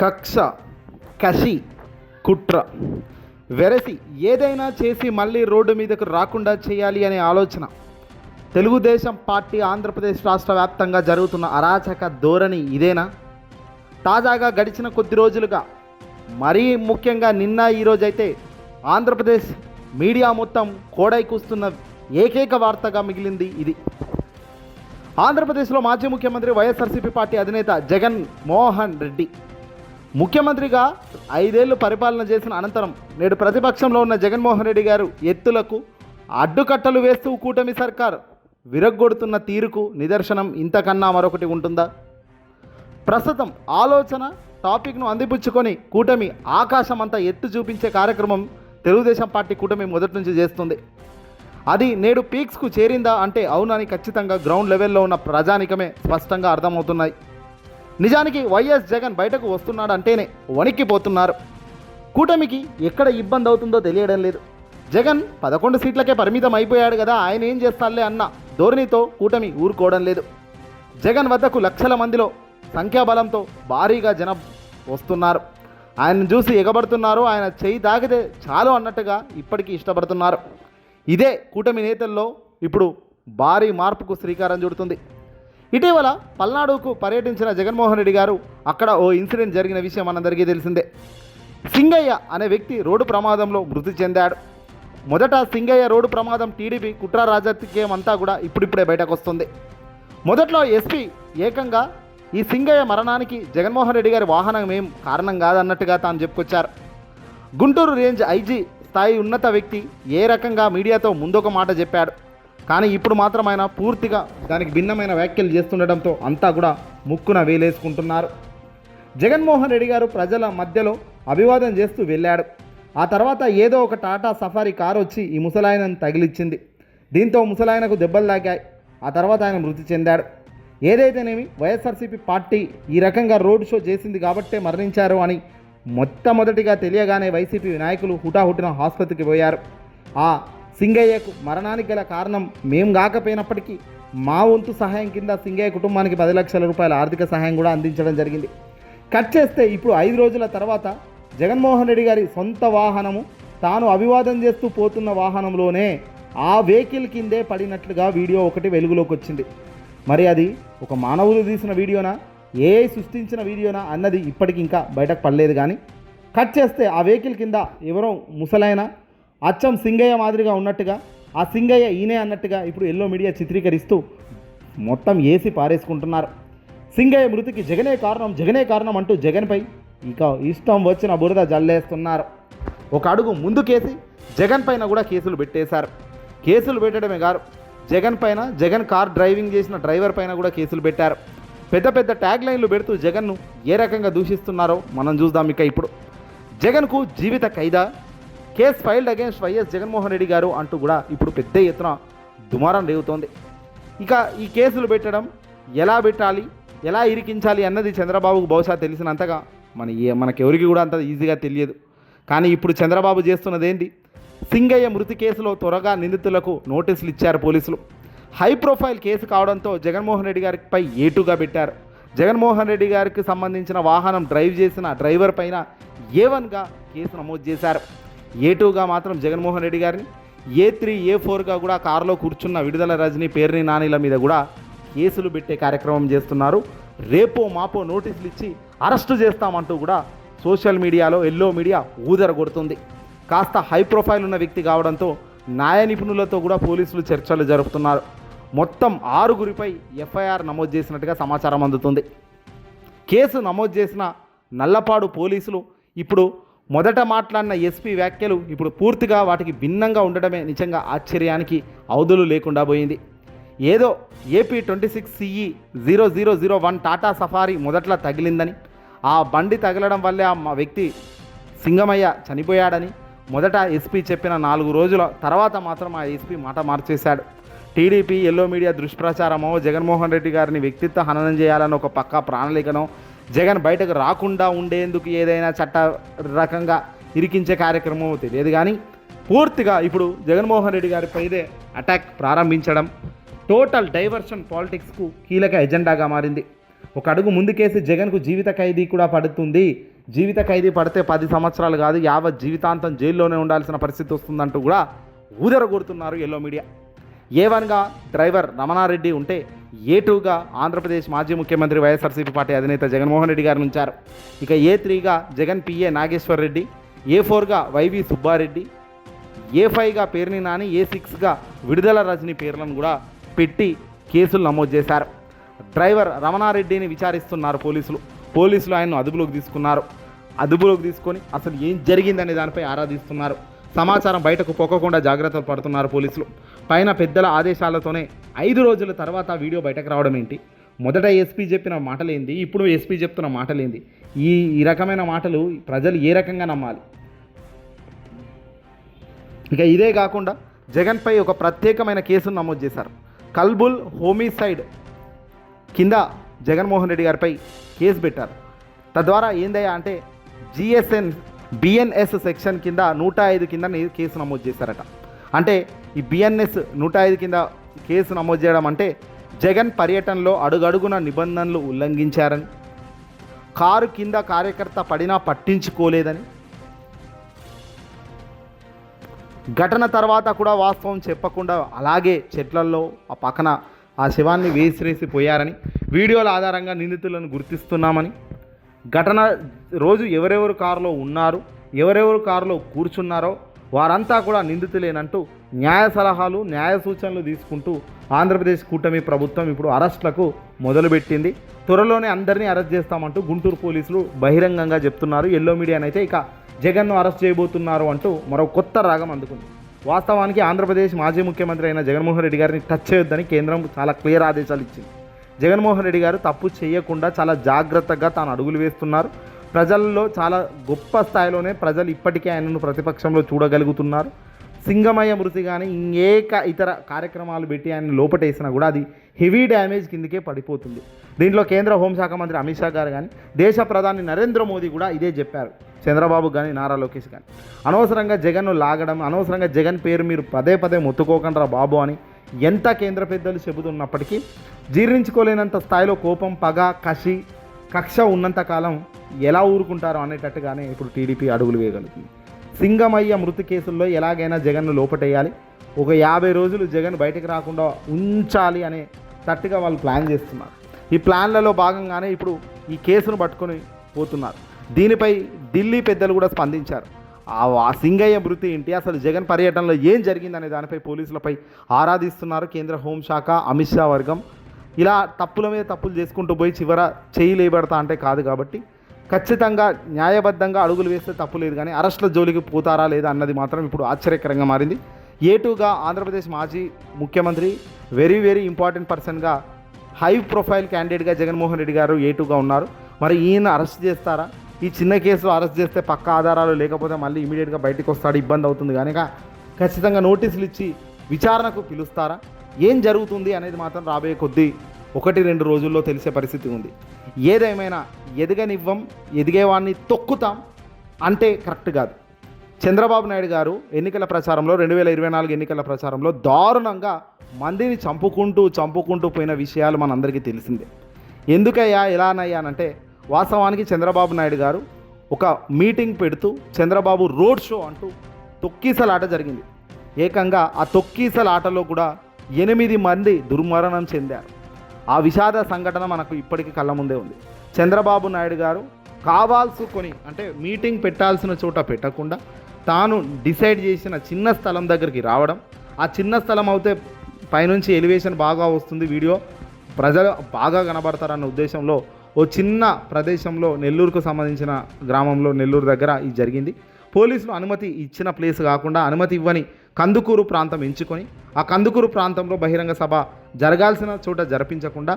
కక్ష కషి కుట్ర. వెరసి ఏదైనా చేసి మళ్ళీ రోడ్డు మీదకు రాకుండా చేయాలి అనే ఆలోచన. తెలుగుదేశం పార్టీ ఆంధ్రప్రదేశ్ రాష్ట్ర వ్యాప్తంగా జరుగుతున్న అరాచక ధోరణి ఇదేనా? తాజాగా గడిచిన కొద్ది రోజులుగా మరీ ముఖ్యంగా నిన్న ఈరోజైతే ఆంధ్రప్రదేశ్ మీడియా మొత్తం కోడై కూస్తున్న ఏకైక వార్తగా మిగిలింది ఇది. ఆంధ్రప్రదేశ్లో మాజీ ముఖ్యమంత్రి వైఎస్ఆర్సీపీ పార్టీ అధినేత జగన్ మోహన్ రెడ్డి. ముఖ్యమంత్రిగా ఐదేళ్ళు పరిపాలన చేసిన అనంతరం నేడు ప్రతిపక్షంలో ఉన్న జగన్మోహన్ రెడ్డి గారు ఎత్తులకు అడ్డుకట్టలు వేస్తూ కూటమి సర్కార్ విరగ్గొడుతున్న తీరుకు నిదర్శనం ఇంతకన్నా మరొకటి ఉంటుందా? ప్రస్తుతం ఆలోచన టాపిక్ను అందిపుచ్చుకొని కూటమి ఆకాశం అంతా ఎత్తు చూపించే కార్యక్రమం తెలుగుదేశం పార్టీ కూటమి మొదటి నుంచి చేస్తుంది. అది నేడు పీక్స్కు చేరిందా అంటే అవునని ఖచ్చితంగా గ్రౌండ్ లెవెల్లో ఉన్న ప్రజానికమే స్పష్టంగా అర్థమవుతున్నాయి. నిజానికి వైఎస్ జగన్ బయటకు వస్తున్నాడు అంటేనే వణిక్కిపోతున్నారు కూటమికి ఎక్కడ ఇబ్బంది అవుతుందో తెలియడం లేదు. జగన్ పదకొండు సీట్లకే పరిమితం అయిపోయాడు కదా ఆయన ఏం చేస్తాలే అన్న ధోరణితో కూటమి ఊరుకోవడం లేదు. జగన్ వద్దకు లక్షల మందిలో సంఖ్యాబలంతో భారీగా జనం వస్తున్నారు. ఆయనను చూసి ఎగబడుతున్నారు ఆయన చేయి తాగితే చాలు అన్నట్టుగా ఇప్పటికీ ఇష్టపడుతున్నారు. ఇదే కూటమి నేతల్లో ఇప్పుడు భారీ మార్పుకు శ్రీకారం చుడుతుంది. ఇటీవల పల్నాడుకు పర్యటించిన జగన్మోహన్ రెడ్డి గారు అక్కడ ఓ ఇన్సిడెంట్ జరిగిన విషయం మనందరికీ తెలిసిందే. సింగయ్య అనే వ్యక్తి రోడ్డు ప్రమాదంలో మృతి చెందాడు. మొదట సింగయ్య రోడ్డు ప్రమాదం టీడీపీ కుట్ర రాజకీయం అంతా కూడా ఇప్పుడిప్పుడే బయటకు వస్తుంది మొదట్లో ఎస్పీ ఏకంగా ఈ సింగయ్య మరణానికి జగన్మోహన్ రెడ్డి గారి వాహనం ఏం కారణం కాదన్నట్టుగా తాను చెప్పుకొచ్చారు. గుంటూరు రేంజ్ ఐజీ స్థాయి ఉన్నత వ్యక్తి ఏ రకంగా మీడియాతో ముందొక మాట చెప్పాడు. కానీ ఇప్పుడు మాత్రం ఆయన పూర్తిగా దానికి భిన్నమైన వ్యాఖ్యలు చేస్తుండటంతో అంతా కూడా ముక్కున వేలేసుకుంటున్నారు. జగన్మోహన్ రెడ్డి గారు ప్రజల మధ్యలో అభివాదం చేస్తూ వెళ్ళాడు. ఆ తర్వాత ఏదో ఒక టాటా సఫారీ కారు వచ్చి ఈ ముసలాయనను తగిలిచ్చింది. దీంతో ముసలాయనకు దెబ్బలు తాకాయి. ఆ తర్వాత ఆయన మృతి చెందాడు. ఏదైతేనేమి వైఎస్ఆర్సీపీ పార్టీ ఈ రకంగా రోడ్ షో చేసింది కాబట్టే మరణించారు అని మొట్టమొదటిగా తెలియగానే వైసీపీ నాయకులు హుటాహుటిన ఆసుపత్రికి పోయారు. ఆ సింగయ్యకు మరణానికి గల కారణం మేం కాకపోయినప్పటికీ మా వంతు సహాయం కింద సింగయ్య కుటుంబానికి పది లక్షల రూపాయల ఆర్థిక సహాయం కూడా అందించడం జరిగింది. కట్ చేస్తే ఇప్పుడు ఐదు రోజుల తర్వాత జగన్మోహన్ రెడ్డి గారి సొంత వాహనము తాను అభివాదం చేస్తూ పోతున్న వాహనంలోనే ఆ వెహికల్ కిందే పడినట్లుగా వీడియో ఒకటి వెలుగులోకి వచ్చింది. మరి అది ఒక మానవులు తీసిన వీడియోనా? ఏ సృష్టించిన వీడియోనా? అన్నది ఇప్పటికి ఇంకా బయటకు పడలేదు కానీ కట్ చేస్తే ఆ వెహికల్ కింద ఎవరో ముసలైన అచ్చం సింగయ్య మాదిరిగా ఉన్నట్టుగా ఆ సింగయ్య ఈయనే అన్నట్టుగా ఇప్పుడు ఎల్లో మీడియా చిత్రీకరిస్తూ మొత్తం ఏసి పారేసుకుంటున్నారు. సింగయ్య మృతికి జగనే కారణం జగనే కారణం అంటూ జగన్పై ఇక ఇష్టం వచ్చిన బురద జల్లేస్తున్నారు. ఒక అడుగు ముందుకేసి జగన్ పైన కూడా కేసులు పెట్టేశారు. కేసులు పెట్టడమే కాదు జగన్ పైన జగన్ కార్ డ్రైవింగ్ చేసిన డ్రైవర్ పైన కూడా కేసులు పెట్టారు. పెద్ద పెద్ద ట్యాగ్ లైన్లు పెడుతూ జగన్ను ఏ రకంగా దూషిస్తున్నారో మనం చూద్దాం ఇక ఇప్పుడు. జగన్కు జీవిత Qaeda case filed against YS Jaganmohan Reddy garu అంటూ కూడా ఇప్పుడు పెద్ద ఎత్తున దుమారం రేగుతోంది. ఇక ఈ కేసులు పెట్టడం ఎలా పెట్టాలి ఎలా ఇరికించాలి అన్నది చంద్రబాబుకు బహుశా తెలిసినంతగా మన ఏ మనకెవరికి కూడా అంత ఈజీగా తెలియదు. కానీ ఇప్పుడు చంద్రబాబు చేస్తున్నది ఏంటి సింగయ్య మృతి కేసులో త్వరగా నిందితులకు నోటీసులు ఇచ్చారు పోలీసులు. హై ప్రొఫైల్ కేసు కావడంతో జగన్మోహన్ రెడ్డి గారిపై ఏటుగా పెట్టారు. జగన్మోహన్ రెడ్డి గారికి సంబంధించిన వాహనం డ్రైవ్ చేసిన డ్రైవర్ పైన ఏ వన్గా కేసు నమోదు చేశారు. ఏ టూగా మాత్రం జగన్మోహన్ రెడ్డి గారిని ఏ త్రీ ఏ ఫోర్గా కూడా కారులో కూర్చున్న విడుదల రజని పేర్ని నానిల మీద కూడా కేసులు పెట్టే కార్యక్రమం చేస్తున్నారు. రేపో మాపో నోటీసులు ఇచ్చి అరెస్టు చేస్తామంటూ కూడా సోషల్ మీడియాలో ఎల్లో మీడియా ఊదర కొడుతుంది కాస్త హై ప్రొఫైల్ ఉన్న వ్యక్తి కావడంతో న్యాయ నిపుణులతో కూడా పోలీసులు చర్చలు జరుపుతున్నారు. మొత్తం ఆరుగురిపై ఎఫ్ఐఆర్ నమోదు చేసినట్టుగా సమాచారం అందుతుంది. కేసు నమోదు చేసిన నల్లపాడు పోలీసులు ఇప్పుడు మొదట మాట్లాడిన ఎస్పీ వ్యాఖ్యలు ఇప్పుడు పూర్తిగా వాటికి భిన్నంగా ఉండడమే నిజంగా ఆశ్చర్యానికి అవధులు లేకుండా పోయింది. ఏదో AP twenty six C E zero zero zero one Tata Safari మొదట్లో తగిలిందని ఆ బండి తగలడం వల్లే ఆ మా వ్యక్తి సింగమయ్య చనిపోయాడని మొదట ఎస్పీ చెప్పిన నాలుగు రోజుల తర్వాత మాత్రం ఆ ఎస్పీ మాట మార్చేశాడు. టీడీపీ ఎల్లో మీడియా దుష్ప్రచారమో జగన్మోహన్ రెడ్డి గారిని వ్యక్తిత్వ హననం చేయాలని ఒక పక్క ప్రణాళికనో జగన్ బయటకు రాకుండా ఉండేందుకు ఏదైనా చట్ట రకంగా ఇరికించే కార్యక్రమం తెలియదు కానీ పూర్తిగా ఇప్పుడు జగన్మోహన్ రెడ్డి గారిపైదే అటాక్ ప్రారంభించడం టోటల్ డైవర్షన్ పాలిటిక్స్కు కీలక ఎజెండాగా మారింది. ఒక అడుగు ముందుకేసి జగన్కు జీవిత ఖైదీ కూడా పడుతుంది. జీవిత ఖైదీ పడితే పది సంవత్సరాలు కాదు యావత్ జీవితాంతం జైల్లోనే ఉండాల్సిన పరిస్థితి వస్తుందంటూ కూడా ఊదరగొడుతున్నారు ఎల్లో మీడియా. ఏ వన్గా డ్రైవర్ రమణారెడ్డి ఉంటే ఏ టూగా ఆంధ్రప్రదేశ్ మాజీ ముఖ్యమంత్రి వైఎస్ఆర్సీపీ పార్టీ అధినేత జగన్మోహన్ రెడ్డి గారిని ఉంచారు. ఇక ఏ త్రీగా జగన్ పిఏ నాగేశ్వర్ రెడ్డి ఏ ఫోర్గా వైవి సుబ్బారెడ్డి ఏ ఫైవ్గా పేరుని నాని ఏ సిక్స్గా విడుదల రజని పేర్లను కూడా పెట్టి కేసులు నమోదు చేశారు. డ్రైవర్ రమణారెడ్డిని విచారిస్తున్నారు పోలీసులు. పోలీసులు ఆయన్ను అదుపులోకి తీసుకున్నారు. అదుపులోకి తీసుకొని అసలు ఏం జరిగిందనే దానిపై ఆరాధిస్తున్నారు సమాచారం బయటకు పోకకుండా జాగ్రత్తలు పడుతున్నారు పోలీసులు. పైన పెద్దల ఆదేశాలతోనే ఐదు రోజుల తర్వాత వీడియో బయటకు రావడం ఏంటి? మొదట ఎస్పీ చెప్పిన మాటలేంది ఇప్పుడు ఎస్పీ చెప్తున్న మాటలేంది. ఈ ఈ రకమైన మాటలు ప్రజలు ఏ రకంగా నమ్మాలి? ఇక ఇదే కాకుండా జగన్పై ఒక ప్రత్యేకమైన కేసును నమోదు చేశారు. కల్బుల్ హోమిసైడ్ కింద జగన్మోహన్ రెడ్డి గారిపై కేసు పెట్టారు. తద్వారా ఏందయ్యా అంటే జిఎస్ఎన్ బిఎన్ఎస్ సెక్షన్ కింద నూట ఐదు కింద కేసు నమోదు చేశారట. అంటే ఈ బిఎన్ఎస్ నూట ఐదు కింద కేసు నమోదు చేయడం అంటే జగన్ పర్యటనలో అడుగడుగున నిబంధనలు ఉల్లంఘించారని కారు కింద కార్యకర్త పడినా పట్టించుకోలేదని ఘటన తర్వాత కూడా వాస్తవం చెప్పకుండా అలాగే చెట్లల్లో ఆ పక్కన ఆ శవాన్ని వేసిరేసి పోయారని వీడియోల ఆధారంగా నిందితులను గుర్తిస్తున్నామని ఘటన రోజు ఎవరెవరు కారులో ఉన్నారు ఎవరెవరు కారులో కూర్చున్నారో వారంతా కూడా నిందితులేనంటూ న్యాయ సలహాలు న్యాయ సూచనలు తీసుకుంటూ ఆంధ్రప్రదేశ్ కూటమి ప్రభుత్వం ఇప్పుడు అరెస్టులకు మొదలుపెట్టింది. త్వరలోనే అందరినీ అరెస్ట్ చేస్తామంటూ గుంటూరు పోలీసులు బహిరంగంగా చెప్తున్నారు. ఎల్లో మీడియానైతే ఇక జగన్ను అరెస్ట్ చేయబోతున్నారు అంటూ మరో కొత్త రాగం అందుకుంది. వాస్తవానికి ఆంధ్రప్రదేశ్ మాజీ ముఖ్యమంత్రి అయిన జగన్మోహన్ రెడ్డి గారిని టచ్ చేయొద్దని కేంద్రం చాలా క్లియర్ ఆదేశాలు ఇచ్చింది. జగన్మోహన్ రెడ్డి గారు తప్పు చేయకుండా చాలా జాగ్రత్తగా తాను అడుగులు వేస్తున్నారు. ప్రజల్లో చాలా గొప్ప స్థాయిలోనే ప్రజలు ఇప్పటికే ఆయనను ప్రతిపక్షంలో చూడగలుగుతున్నారు. సింగమయ్య మృతి కానీ ఇంకేక ఇతర కార్యక్రమాలు పెట్టి ఆయన లోపటేసినా కూడా అది హెవీ డ్యామేజ్ కిందకే పడిపోతుంది. దీంట్లో కేంద్ర హోంశాఖ మంత్రి అమిత్ షా గారు కానీ దేశ ప్రధాని నరేంద్ర మోదీ కూడా ఇదే చెప్పారు. చంద్రబాబు కానీ నారా లోకేష్ కానీ అనవసరంగా జగన్ను లాగడం అనవసరంగా జగన్ పేరు మీరు పదే పదే మొత్తుకోకండ్రా బాబు అని ఎంత కేంద్ర పెద్దలు చెబుతున్నప్పటికీ జీర్ణించుకోలేనంత స్థాయిలో కోపం పగ కసి కక్ష ఉన్నంతకాలం ఎలా ఊరుకుంటారో అనేటట్టుగానే ఇప్పుడు టీడీపీ అడుగులు వేయగలుగుతుంది. సింగమయ్య మృతి కేసుల్లో ఎలాగైనా జగన్ను లోపటేయాలి. ఒక యాభై రోజులు జగన్ బయటకు రాకుండా ఉంచాలి అనే తట్టుగా వాళ్ళు ప్లాన్ చేస్తున్నారు. ఈ ప్లాన్లలో భాగంగానే ఇప్పుడు ఈ కేసును పట్టుకొని పోతున్నారు. దీనిపై ఢిల్లీ పెద్దలు కూడా స్పందించారు. ఆ సింగయ్య మృతి ఏంటి? అసలు జగన్ పర్యటనలో ఏం జరిగిందనే దానిపై పోలీసులపై ఆరాధిస్తున్నారు కేంద్ర హోంశాఖ అమిత్ షా వర్గం. ఇలా తప్పుల మీద తప్పులు చేసుకుంటూ పోయి చివర చేయి లేబడతా అంటే కాదు కాబట్టి ఖచ్చితంగా న్యాయబద్ధంగా అడుగులు వేస్తే తప్పు లేదు కానీ అరెస్టుల జోలికి పోతారా లేదా అన్నది మాత్రం ఇప్పుడు ఆశ్చర్యకరంగా మారింది. ఏటుగా ఆంధ్రప్రదేశ్ మాజీ ముఖ్యమంత్రి వెరీ వెరీ ఇంపార్టెంట్ పర్సన్గా హై ప్రొఫైల్ క్యాండిడేట్గా జగన్మోహన్ రెడ్డి గారు ఏటుగా ఉన్నారు. మరి ఈయన అరెస్ట్ చేస్తారా? ఈ చిన్న కేసులో అరెస్ట్ చేస్తే పక్క ఆధారాలు లేకపోతే మళ్ళీ ఇమీడియట్గా బయటకు వస్తాడు ఇబ్బంది అవుతుంది. కనుక ఖచ్చితంగా నోటీసులు ఇచ్చి విచారణకు పిలుస్తారా? ఏం జరుగుతుంది అనేది మాత్రం రాబోయే కొద్దీ ఒకటి రెండు రోజుల్లో తెలిసే పరిస్థితి ఉంది. ఏదేమైనా ఎదగనివ్వం ఎదిగేవాడిని తొక్కుతాం అంటే కరెక్ట్ కాదు. చంద్రబాబు నాయుడు గారు ఎన్నికల ప్రచారంలో రెండు వేల ఇరవై నాలుగు ఎన్నికల ప్రచారంలో దారుణంగా మందిని చంపుకుంటూ చంపుకుంటూ పోయిన విషయాలు మనందరికీ తెలిసిందే. ఎందుకయ్యా ఎలానయ్యానంటే వాస్తవానికి చంద్రబాబు నాయుడు గారు ఒక మీటింగ్ పెడుతూ చంద్రబాబు రోడ్ షో అంటూ తొక్కీసలాట జరిగింది. ఏకంగా ఆ తొక్కీసలాటలో కూడా ఎనిమిది మంది దుర్మరణం చెందారు. ఆ విషాద సంఘటన మనకు ఇప్పటికీ కళ్ళ ముందే ఉంది. చంద్రబాబు నాయుడు గారు కావాల్సుకొని అంటే మీటింగ్ పెట్టాల్సిన చోట పెట్టకుండా తాను డిసైడ్ చేసిన చిన్న స్థలం దగ్గరికి రావడం ఆ చిన్న స్థలం అయితే పైనుంచి ఎలివేషన్ బాగా వస్తుంది వీడియో. ప్రజలు బాగా కనబడతారన్న ఉద్దేశంలో ఓ చిన్న ప్రదేశంలో నెల్లూరుకు సంబంధించిన గ్రామంలో నెల్లూరు దగ్గర ఇది జరిగింది. పోలీసులు అనుమతి ఇచ్చిన ప్లేస్ కాకుండా అనుమతి ఇవ్వని కందుకూరు ప్రాంతం ఎంచుకొని ఆ కందుకూరు ప్రాంతంలో బహిరంగ సభ జరగాల్సిన చోట జరిపించకుండా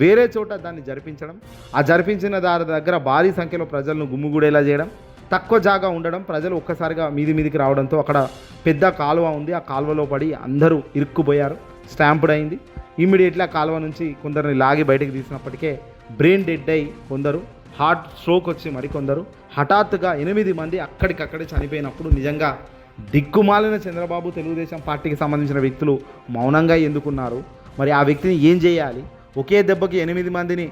వేరే చోట దాన్ని జరిపించడం ఆ జరిపించిన దారి దగ్గర భారీ సంఖ్యలో ప్రజలను గుమ్ముగూడేలా చేయడం తక్కువ జాగా ఉండడం ప్రజలు ఒక్కసారిగా మీది మీదికి రావడంతో అక్కడ పెద్ద కాలువ ఉంది. ఆ కాలువలో పడి అందరూ ఇరుక్కుపోయారు. స్టాంపుడ్ అయింది. ఇమ్మీడియట్లీ ఆ కాలువ నుంచి కొందరిని లాగి బయటకు తీసినప్పటికే బ్రెయిన్ డెడ్ అయి కొందరు హార్ట్ స్ట్రోక్ వచ్చి మరికొందరు. హఠాత్తుగా ఎనిమిది మంది అక్కడికక్కడే చనిపోయినప్పుడు నిజంగా దిక్కుమాలిన చంద్రబాబు తెలుగుదేశం పార్టీకి సంబంధించిన వ్యక్తులు మౌనంగా ఎందుకున్నారు? మరి ఆ వ్యక్తిని ఏం చేయాలి? ఒకే దెబ్బకి ఎనిమిది మందిని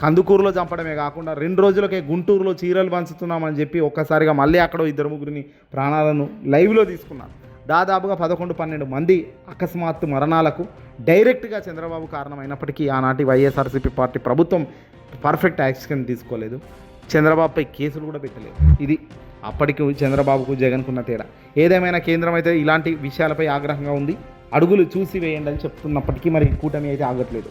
కందుకూరులో చంపడమే కాకుండా రెండు రోజులకే గుంటూరులో చీరలు పంచుతున్నామని చెప్పి ఒక్కసారిగా మళ్ళీ అక్కడ ఇద్దరు ముగ్గురిని ప్రాణాలను లైవ్లో తీసుకున్నారు. దాదాపుగా పదకొండు పన్నెండు మంది అకస్మాత్తు మరణాలకు డైరెక్ట్గా చంద్రబాబు కారణమైనప్పటికీ ఆనాటి వైఎస్ఆర్సీపీ పార్టీ ప్రభుత్వం పర్ఫెక్ట్ యాక్షన్ తీసుకోలేదు. చంద్రబాబుపై కేసులు కూడా పెట్టలేదు. ఇది అప్పటికి చంద్రబాబుకు జగన్కున్న తేడా. ఏదేమైనా కేంద్రం అయితే ఇలాంటి విషయాలపై ఆగ్రహంగా ఉంది అడుగులు చూసి వేయండి అని చెప్తున్నప్పటికీ మరి కూటమి అయితే ఆగట్లేదు.